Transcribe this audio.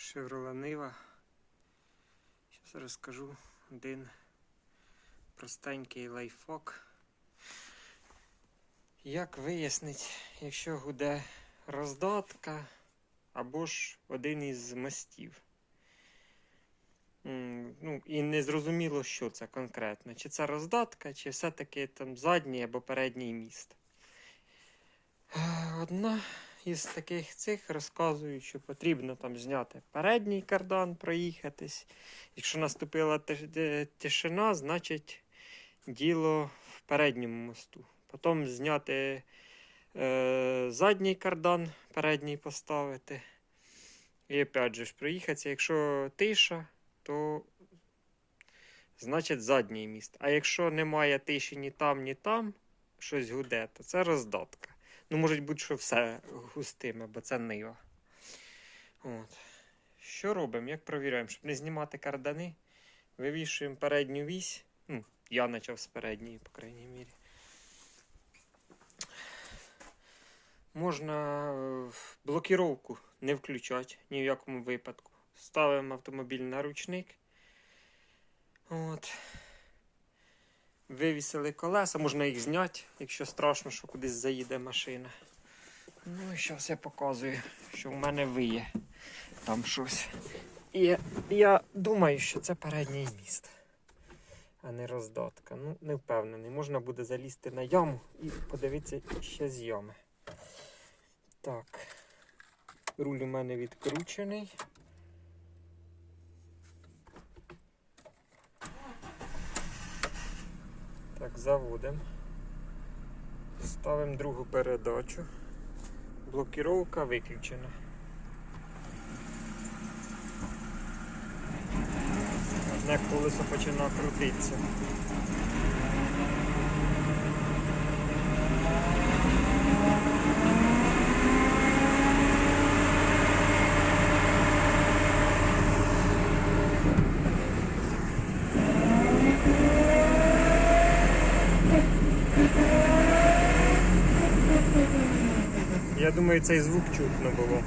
Chevrolet Нива. Зараз розкажу один простенький лайфхак. Як вияснити, якщо гуде роздатка або ж один із мостів. Ну, і не зрозуміло, що це конкретно. Чи це роздатка, чи все-таки там задній або передній міст. Е, Одна із таких цих розказують, що потрібно там зняти передній кардан, проїхатись. Якщо наступила е, тишина, значить діло в передньому мосту. Потім зняти е, задній кардан, передній поставити. І опять же ж проїхатися. Якщо тиша, то значить задній міст. А якщо немає тиші ні там, ні там, щось гуде, то це роздатка. Ну, може бути, що все густиме, бо це нива. От. Що робимо? Як провіряємо? Щоб не знімати кардани, вивішуємо передню вісь. Ну, я почав з передньої, по крайній мірі. Можна е, блокіровку не включати ні в якому випадку. Ставимо автомобіль на ручник. От. Вивісили колеса, можна їх зняти, якщо страшно, що кудись заїде машина. Ну і зараз я показую, що в мене виє там щось. І я думаю, що це передній міст, а не роздатка. Ну, не впевнений. Можна буде залізти на яму і подивитися ще з ями. Так. Руль у мене відкручений. Так, заводимо. Ставимо другу передачу. Блокіровка виключена. Одне колесо починає крутитися. Я думаю, цей звук чутно було.